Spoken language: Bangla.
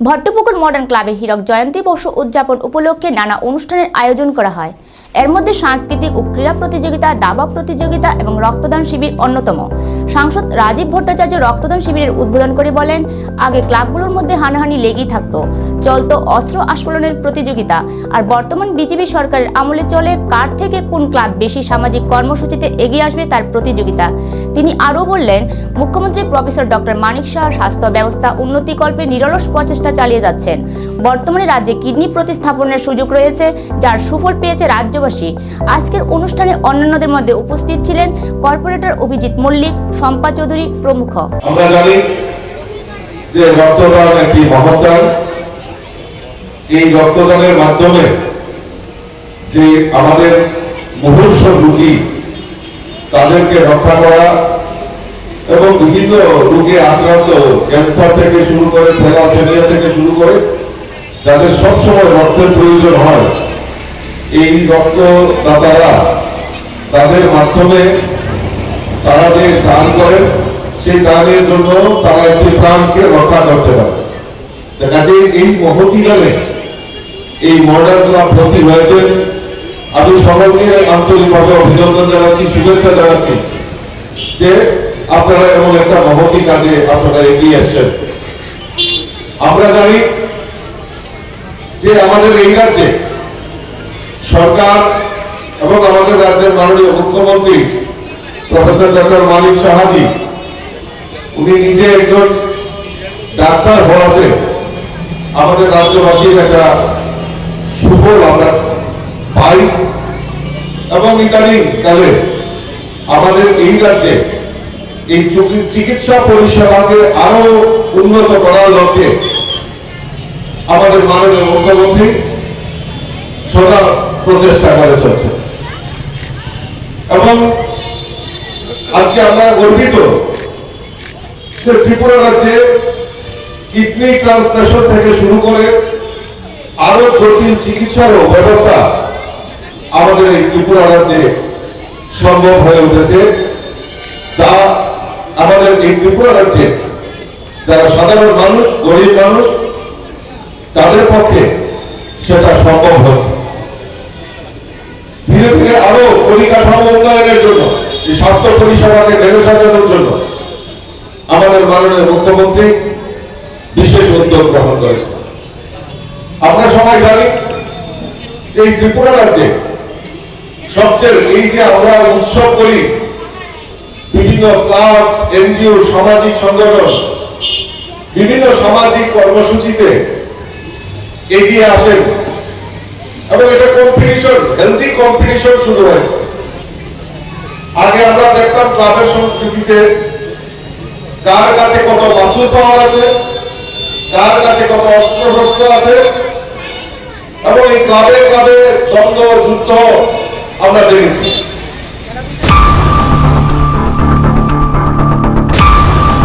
ভট্টপুকুর মডার্ন ক্লাবে হীরক জয়ন্তী বর্ষ উদযাপন উপলক্ষে নানা অনুষ্ঠানের আয়োজন করা হয়। এর মধ্যে সাংস্কৃতিক ও ক্রীড়া প্রতিযোগিতা, দাবা প্রতিযোগিতা এবং রক্তদান শিবির অন্যতম। সাংসদ রাজীব ভট্টাচার্য রক্তদান শিবিরের উদ্বোধন করে বলেন, আগে ক্লাবগুলোর মধ্যে হানাহানি লেগেই থাকতো। চলতো অস্ত্র আস্ফলনের প্রতিযোগিতা। আর বর্তমান বিজেপি সরকারের আমলে চলে কার থেকে কোন ক্লাব বেশি সামাজিক কর্মসূচিতে এগিয়ে আসবে তার প্রতিযোগিতা। তিনি আরও বললেন, মুখ্যমন্ত্রী প্রফেসর ডক্টর মানিক শাহ স্বাস্থ্য ব্যবস্থা উন্নতিকল্পে নিরলস প্রচেষ্টা চালিয়ে যাচ্ছেন। বর্তমানে রাজ্যে কিডনি প্রতিস্থাপনের সুযোগ রয়েছে, যার সুফল পেয়েছে রাজ্যবাসী। আজকের অনুষ্ঠানে অন্যান্যদের মধ্যে উপস্থিত ছিলেন কর্পোরেটর অভিজিৎ মল্লিক, শম্পা চৌধুরী প্রমুখ। আমরা জানি যে রক্তদান একটি মহৎদান এই রক্তদানের মাধ্যমে যে আমাদের মুমূর্ষ রোগী তাদেরকে রক্ষা করা এবং বিভিন্ন রোগে আক্রান্ত ক্যান্সার থেকে শুরু করে থেকে শুরু করে যাদের সবসময় রক্তের প্রয়োজন হয়, এই রক্তদাতারা তাদের মাধ্যমে তারা যে দান করেন, সেই দানের জন্য তারা একটি প্রাণকে রক্ষা করতে পারে। কাজে এই মহতি এই মডার্ন ক্লাব ভর্তি হয়েছে আমি সকলকে আন্তরিকভাবে অভিনন্দন জানাচ্ছি, শুভেচ্ছা জানাচ্ছি যে আপনারা এমন একটা মহতি কাজে আপনারা এগিয়ে আসছেন আমরা জানি যে আমাদের এই রাজ্যে সরকার এবং আমাদের রাজ্যের মাননীয় মুখ্যমন্ত্রী প্রফেসর ডক্টর মানিক সাহাজি, উনি নিজে একজন ডাক্তার হওয়াতে আমাদের রাজ্যবাসীর একটা সুফল আমরা পাই এবং ইদানিং কালে আমাদের এই রাজ্যে এই চিকি- চিকিৎসা পরিষেবাকে আরও উন্নত করার লক্ষ্যে আমাদের মাননীয় মুখ্যমন্ত্রী সদা প্রচেষ্টা করে চলছে এবং আজকে আমরা গর্বিত যে ত্রিপুরা রাজ্যে কিডনি ট্রান্সপ্লেশন থেকে শুরু করে আরও জটিল চিকিৎসারও ব্যবস্থা আমাদের এই ত্রিপুরা রাজ্যে সম্ভব হয়ে উঠেছে, যা আমাদের এই ত্রিপুরা রাজ্যে যারা সাধারণ মানুষ, গরিব মানুষ তাদের পক্ষে সেটা সম্ভব হচ্ছে। ধীরে ধীরে আরও পরিকাঠামো উন্নয়নের জন্য স্বাস্থ্য পরিষেবাকে ঢেলে সাজানোর জন্য আমাদের মাননীয় মুখ্যমন্ত্রী বিশেষ উদ্যোগ গ্রহণ করেছে আমরা সবাই জানি এই ত্রিপুরা রাজ্যে সবচেয়ে এই যে আমরা উৎসব করি, বিভিন্ন ক্লাব, এনজিও, সামাজিক সংগঠন, বিভিন্ন সামাজিক কর্মসূচিতে এগিয়ে আসেন। এবং এটা কম্পিটিশন হেলদি কম্পিটিশন শুরু হয়েছে। আগে আমরা দেখতাম ক্লাবের সংস্কৃতিতে কার কাছে কত মাসুল পাওয়ার আছে, কার কাছে কত অস্ত্র শস্ত্র আছে, এবং এই ক্লাবে ক্লাবে দ্বন্দ্ব, যুদ্ধ আমরা দেখেছি।